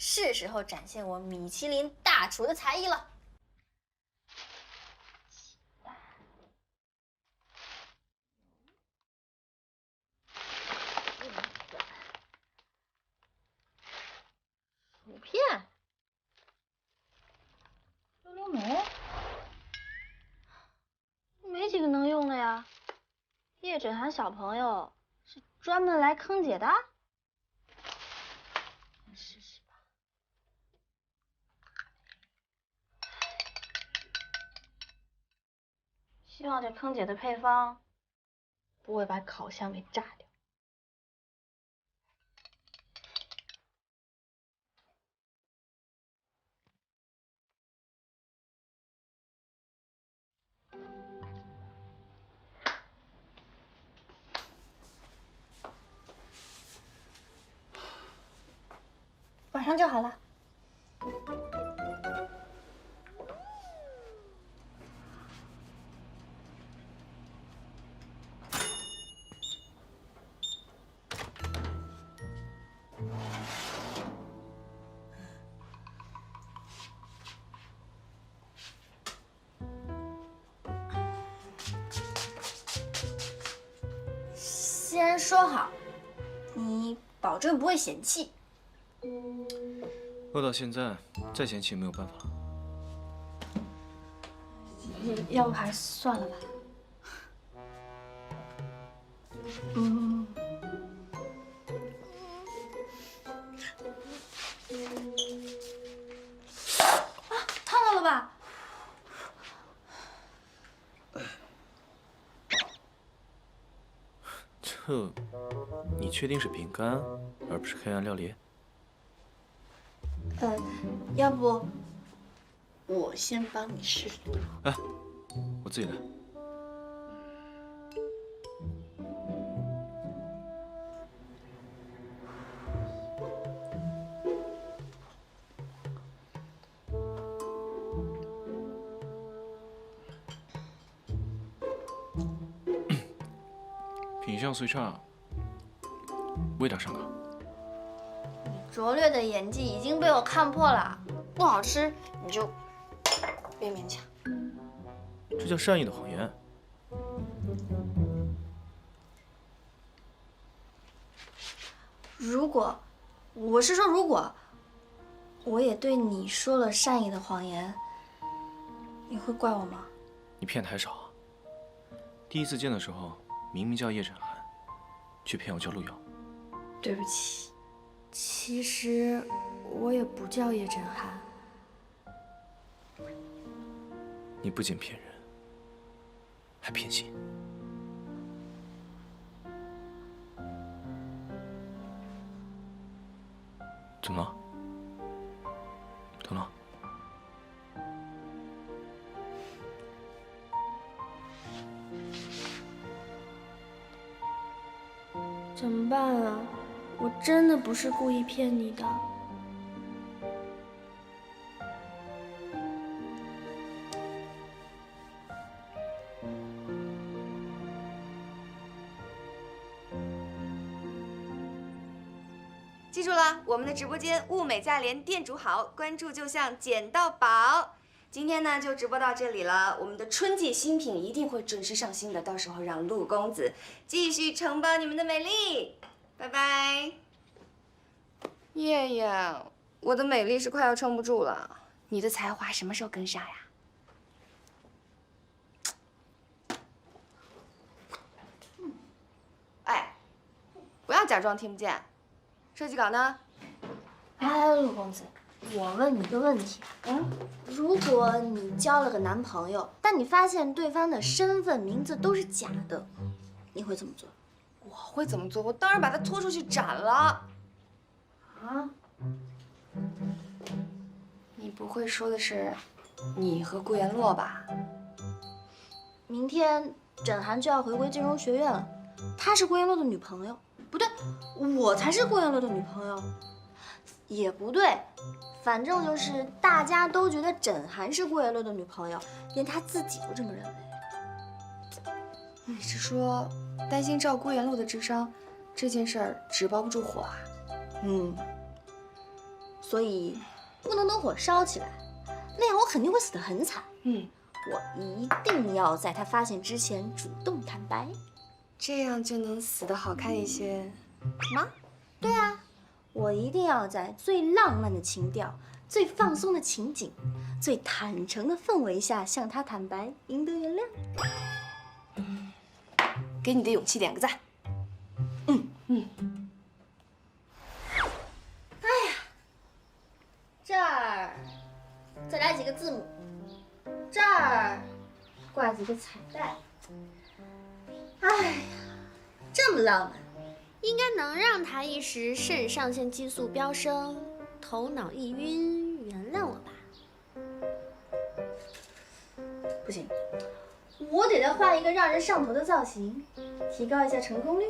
是时候展现我米其林大厨的才艺了。薯片，溜溜梅，没几个能用的呀。叶枕寒小朋友是专门来坑姐的，试试希望这坑姐的配方不会把烤箱给炸掉。马上就好了。先说好，你保证不会嫌弃。饿到现在，再嫌弃也没有办法。要不还是算了吧。这，你确定是饼干，而不是黑暗料理？嗯，要不我先帮你试。哎，我自己来。品相虽差，味道尚可。拙劣的演技已经被我看破了，不好吃你就别勉强。这叫善意的谎言。如果我是说，如果我也对你说了善意的谎言，你会怪我吗？你骗的还少啊！第一次见的时候，明明叫叶枕寒，却骗我叫陆瑶。对不起，其实我也不叫叶枕寒。你不仅骗人，还偏心。怎么了？疼了？怎么办啊？我真的不是故意骗你的。记住了，我们的直播间物美价廉，店主好，关注就像捡到宝。今天呢就直播到这里了，我们的春季新品一定会准时上新的，到时候让陆公子继续承包你们的美丽。拜拜。叶叶，我的美丽是快要撑不住了，你的才华什么时候跟上呀？哎，不要假装听不见。设计稿呢？哎，陆公子，我问你个问题，嗯，如果你交了个男朋友，但你发现对方的身份、名字都是假的，你会怎么做？我会怎么做？我当然把他拖出去斩了。啊？你不会说的是你和顾言洛吧？明天枕寒就要回归金融学院了，她是顾言洛的女朋友。不对，我才是顾言洛的女朋友。也不对，反正就是大家都觉得枕寒是顾言洛的女朋友，连他自己都这么认为。你是说担心照顾言洛的智商，这件事儿纸包不住火啊？嗯。所以不能等火烧起来，那样我肯定会死得很惨。嗯，我一定要在他发现之前主动坦白。这样就能死得好看一些吗？对啊，我一定要在最浪漫的情调、最放松的情景、最坦诚的氛围下向他坦白，赢得原谅。给你的勇气点个赞。嗯嗯。哎呀这儿再来几个字母，这儿挂几个彩带。哎呀，这么浪漫，应该能让他一时肾上腺激素飙升，头脑一晕，原谅我吧。不行，我得再换一个让人上头的造型，提高一下成功率。